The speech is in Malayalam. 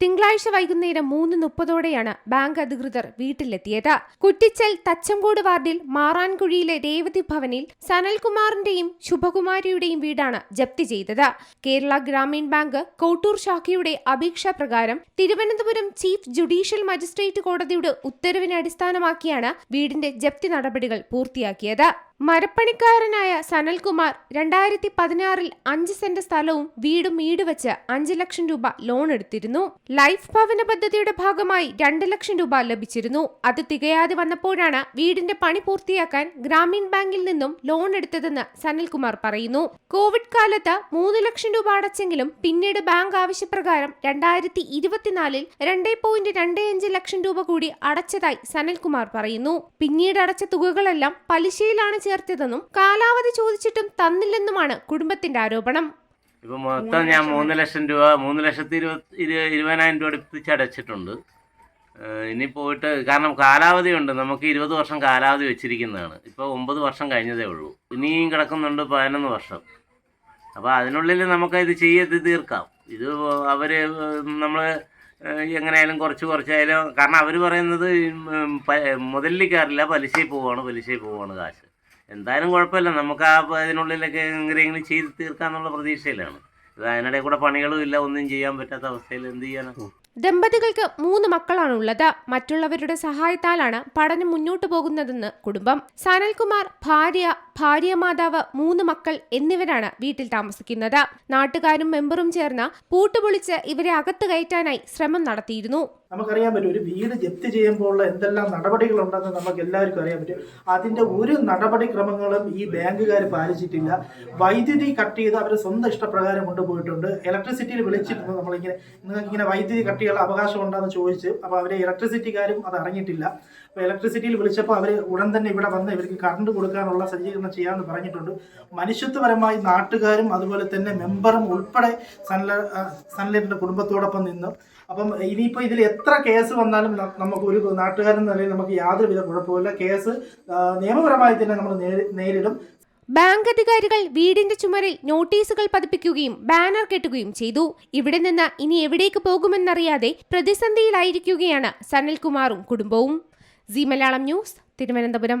തിങ്കളാഴ്ച വൈകുന്നേരം മൂന്ന് മുപ്പതോടെയാണ് ബാങ്ക് അധികൃതർ വീട്ടിലെത്തിയത്. കുറ്റിച്ചൽ തച്ചങ്കോട് വാർഡിൽ മാറാൻകുഴിയിലെ രേവതി ഭവനിൽ സനൽകുമാറിന്റെയും ശുഭകുമാരിയുടെയും വീടാണ് ജപ്തി ചെയ്തത്. കേരള ഗ്രാമീൺ ബാങ്ക് കോട്ടൂർ ശാഖയുടെ അപേക്ഷ പ്രകാരം തിരുവനന്തപുരം ചീഫ് ജുഡീഷ്യൽ മജിസ്ട്രേറ്റ് കോടതിയുടെ ഉത്തരവിനെ അടിസ്ഥാനമാക്കിയാണ് വീടിന്റെ ജപ്തി നടപടികൾ പൂർത്തിയാക്കിയത്. മരപ്പണിക്കാരനായ സനൽകുമാർ രണ്ടായിരത്തി പതിനാറിൽ അഞ്ച് സെന്റ് സ്ഥലവും വീടും ഈട് വെച്ച് അഞ്ച് ലക്ഷം രൂപ ലോൺ എടുത്തിരുന്നു. ലൈഫ് ഭവന പദ്ധതിയുടെ ഭാഗമായി രണ്ട് ലക്ഷം രൂപ ലഭിച്ചിരുന്നു. അത് തികയാതെ വന്നപ്പോഴാണ് വീടിന്റെ പണി പൂർത്തിയാക്കാൻ ഗ്രാമീൺ ബാങ്കിൽ നിന്നും ലോൺ എടുത്തതെന്ന് സനൽകുമാർ പറയുന്നു. കോവിഡ് കാലത്ത് മൂന്ന് ലക്ഷം രൂപ അടച്ചെങ്കിലും പിന്നീട് ബാങ്ക് ആവശ്യപ്രകാരം രണ്ടായിരത്തി ഇരുപത്തിനാലിൽ രണ്ടേ പോയിന്റ് രണ്ട് അഞ്ച് ലക്ഷം രൂപ കൂടി അടച്ചതായി സനൽകുമാർ പറയുന്നു. പിന്നീട് അടച്ച തുകകളെല്ലാം പലിശയിലാണ് ചേർത്തതെന്നും കാലാവധി ചോദിച്ചിട്ടും തന്നില്ലെന്നുമാണ് കുടുംബത്തിന്റെ ആരോപണം. ഇപ്പൊ മൊത്തം ഞാൻ മൂന്ന് ലക്ഷം രൂപ മൂന്ന് ലക്ഷത്തി ഇരുപത്തി ഇരു- ഇരുപതിനായിരം രൂപ അടുപ്പിച്ച് അടച്ചിട്ടുണ്ട് ഇനി പോയിട്ട് കാരണം കാലാവധി ഉണ്ട്. നമുക്ക് ഇരുപത് വർഷം കാലാവധി വെച്ചിരിക്കുന്നതാണ്. ഇപ്പോൾ ഒമ്പത് വർഷം കഴിഞ്ഞതേ ഉള്ളൂ. ഇനിയും കിടക്കുന്നുണ്ട് പതിനൊന്ന് വർഷം. അപ്പോൾ അതിനുള്ളിൽ നമുക്ക് ഇത് ചെയ്ത് തീർക്കാം. ഇത് അവർ നമ്മൾ എങ്ങനെയായാലും കുറച്ച് കുറച്ചായാലും കാരണം അവർ പറയുന്നത് മുതലിലേക്കാറില്ല പലിശയിൽ പോവാണ് പലിശയിൽ പോവാണ് കാശ്. എന്തായാലും കുഴപ്പമില്ല. നമുക്ക് ആ ഇതിനുള്ളിലൊക്കെ എങ്ങനെയെങ്കിലും ചെയ്ത് തീർക്കാന്നുള്ള പ്രതീക്ഷയിലാണ്. ഇത് അതിനിടെ കൂടെ പണികളും ഇല്ല. ഒന്നും ചെയ്യാൻ പറ്റാത്ത അവസ്ഥയിൽ എന്ത് ചെയ്യാനാണ് ദമ്പതികൾക്ക് മൂന്ന് മക്കളാണുള്ളത്. മറ്റുള്ളവരുടെ സഹായത്താലാണ് പഠനം മുന്നോട്ടു പോകുന്നതെന്ന് കുടുംബം. സനൽകുമാർ ഭാര്യ ഭാര്യ മാതാവ് മൂന്ന് മക്കൾ എന്നിവരാണ് വീട്ടിൽ താമസിക്കുന്നത്. നാട്ടുകാരും മെമ്പറും ചേർന്ന് പൂട്ടുപൊളിച്ച് ഇവരെ അകത്ത് കയറ്റാനായി ശ്രമം നടത്തിയിരുന്നു. നമുക്കറിയാൻ പറ്റും ഒരു വീട് ജപ്തി ചെയ്യുമ്പോൾ എന്തെല്ലാം നടപടികളുണ്ടെന്ന് നമുക്ക് എല്ലാവർക്കും അറിയാൻ പറ്റും. അതിന്റെ ഒരു നടപടിക്രമങ്ങളും ഈ ബാങ്കുകാർ പാലിച്ചിട്ടില്ല. വൈദ്യുതി കട്ട് ചെയ്ത് അവർ സ്വന്തം ഇഷ്ടപ്രകാരം കൊണ്ടുപോയിട്ടുണ്ട്. ഇലക്ട്രിസിറ്റിയിൽ വിളിച്ചിരുന്നു നമ്മളിങ്ങനെ നിങ്ങൾക്ക് ഇങ്ങനെ വൈദ്യുതി കട്ട് ചെയ്യാനുള്ള അവകാശം ഉണ്ടെന്ന് ചോദിച്ച് അപ്പോൾ അവരെ ഇലക്ട്രിസിറ്റിക്കാരും അത് അറിഞ്ഞിട്ടില്ല. അപ്പോൾ ഇലക്ട്രിസിറ്റിയിൽ വിളിച്ചപ്പോൾ അവർ ഉടൻ തന്നെ ഇവിടെ വന്ന് ഇവർക്ക് കറണ്ട് കൊടുക്കാനുള്ള സജ്ജീകരണം ചെയ്യാമെന്ന് പറഞ്ഞിട്ടുണ്ട്. മനുഷ്യത്വപരമായി നാട്ടുകാരും അതുപോലെ തന്നെ മെമ്പറും ഉൾപ്പെടെ സൺല സൺലൈറ്റിന്റെ കുടുംബത്തോടൊപ്പം നിന്നു. അപ്പം ഇനിയിപ്പോൾ ഇതിൽ എത്ര കേസ് വന്നാലും നമുക്ക് ഒരു നാട്ടുകാരൻ നിലയിൽ നമുക്ക് യാതൊരുവിധ കുഴപ്പമില്ല കേസ് നിയമപരമായി തന്നെ നമ്മൾ നേരിടും. ബാങ്ക് അധികാരികൾ വീടിന്റെ ചുമരിൽ നോട്ടീസുകൾ പതിപ്പിക്കുകയും ബാനർ കെട്ടുകയും ചെയ്തു. ഇവിടെ നിന്ന് ഇനി എവിടേക്ക് പോകുമെന്നറിയാതെ പ്രതിസന്ധിയിലായിരിക്കുകയാണ് സനൽകുമാറും കുടുംബവും. Zee Malayalam news Thiruvananthapuram.